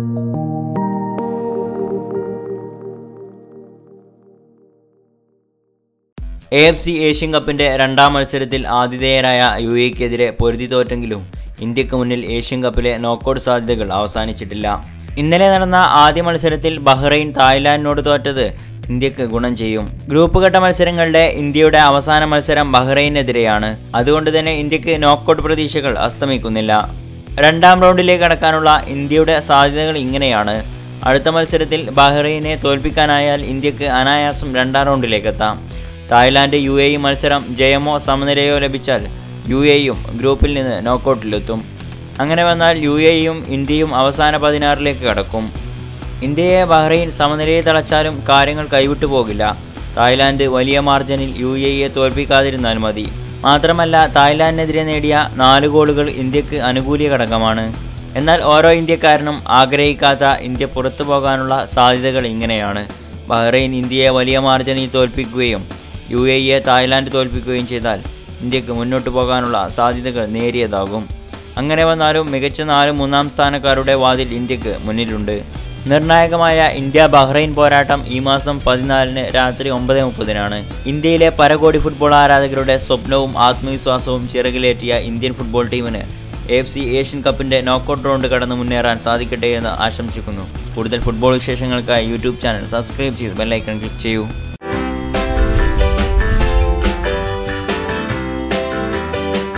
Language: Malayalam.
എ എഫ് സി ഏഷ്യൻ കപ്പിന്റെ രണ്ടാം മത്സരത്തിൽ ആതിഥേയരായ യു എക്കെതിരെ പൊരുതി തോറ്റെങ്കിലും ഇന്ത്യയ്ക്ക് മുന്നിൽ ഏഷ്യൻ കപ്പിലെ നോക്കൌട്ട് സാധ്യതകൾ അവസാനിച്ചിട്ടില്ല. ഇന്നലെ നടന്ന ആദ്യ മത്സരത്തിൽ ബഹ്റൈൻ തായ്ലാൻഡിനോട് തോറ്റത് ഇന്ത്യയ്ക്ക് ഗുണം ചെയ്യും. ഗ്രൂപ്പ് ഘട്ട മത്സരങ്ങളുടെ ഇന്ത്യയുടെ അവസാന മത്സരം ബഹ്റൈനെതിരെയാണ്. അതുകൊണ്ട് തന്നെ ഇന്ത്യയ്ക്ക് നോക്കൌട്ട് പ്രതീക്ഷകൾ അസ്തമിക്കുന്നില്ല. രണ്ടാം റൗണ്ടിലേക്ക് കടക്കാനുള്ള ഇന്ത്യയുടെ സാധ്യതകൾ ഇങ്ങനെയാണ്. അടുത്ത മത്സരത്തിൽ ബഹ്റൈനെ തോൽപ്പിക്കാനായാൽ ഇന്ത്യയ്ക്ക് അനായാസം രണ്ടാം റൗണ്ടിലേക്ക് എത്താം തായ്ലാൻഡ് യു എ മത്സരം ജയമോ സമനിലയോ ലഭിച്ചാൽ യു എയും ഗ്രൂപ്പിൽ നിന്ന് നോക്കൌട്ടിലെത്തും. അങ്ങനെ വന്നാൽ യു എയും ഇന്ത്യയും അവസാന പതിനാറിലേക്ക് കടക്കും. ഇന്ത്യയെ ബഹ്റൈൻ സമനിലയെ തളച്ചാലും കാര്യങ്ങൾ കൈവിട്ടു പോകില്ല. തായ്ലാൻഡ് വലിയ മാർജിനിൽ യു എയെ തോൽപ്പിക്കാതിരുന്നാൽ മതി. മാത്രമല്ല തായ്ലാൻഡിനെതിരെ നേടിയ നാല് ഗോളുകൾ ഇന്ത്യയ്ക്ക് അനുകൂല ഘടകമാണ്. എന്നാൽ ഓരോ ഇന്ത്യക്കാരനും ആഗ്രഹിക്കാത്ത ഇന്ത്യ പുറത്തു പോകാനുള്ള സാധ്യതകൾ ഇങ്ങനെയാണ്. ബഹ്റൈൻ ഇന്ത്യയെ വലിയ മാർജിനിൽ തോൽപ്പിക്കുകയും യു എ ഇയെ തായ്ലാൻഡ് തോൽപ്പിക്കുകയും ചെയ്താൽ ഇന്ത്യയ്ക്ക് മുന്നോട്ട് പോകാനുള്ള സാധ്യതകൾ നേരിയതാകും. അങ്ങനെ വന്നാലും മികച്ച നാല് മൂന്നാം സ്ഥാനക്കാരുടെ വാതിൽ ഇന്ത്യയ്ക്ക് മുന്നിലുണ്ട്. നിർണായകമായ ഇന്ത്യ ബഹ്റൈൻ പോരാട്ടം ഈ മാസം പതിനാലിന് രാത്രി ഒമ്പത് മുപ്പതിനാണ്. ഇന്ത്യയിലെ പരകോടി ഫുട്ബോൾ ആരാധകരുടെ സ്വപ്നവും ആത്മവിശ്വാസവും ചിറകിലേറ്റിയ ഇന്ത്യൻ ഫുട്ബോൾ ടീമിന് എഫ് സി ഏഷ്യൻ കപ്പിന്റെ നോക്കൌട്ട് റൗണ്ട് കടന്നു മുന്നേറാൻ സാധിക്കട്ടെ എന്ന് ആശംസിക്കുന്നു. കൂടുതൽ ഫുട്ബോൾ വിശേഷങ്ങൾക്കായി യൂട്യൂബ് ചാനൽ സബ്സ്ക്രൈബ് ചെയ്ത് ബെല്ലൈക്കൺ ക്ലിക്ക് ചെയ്യൂ.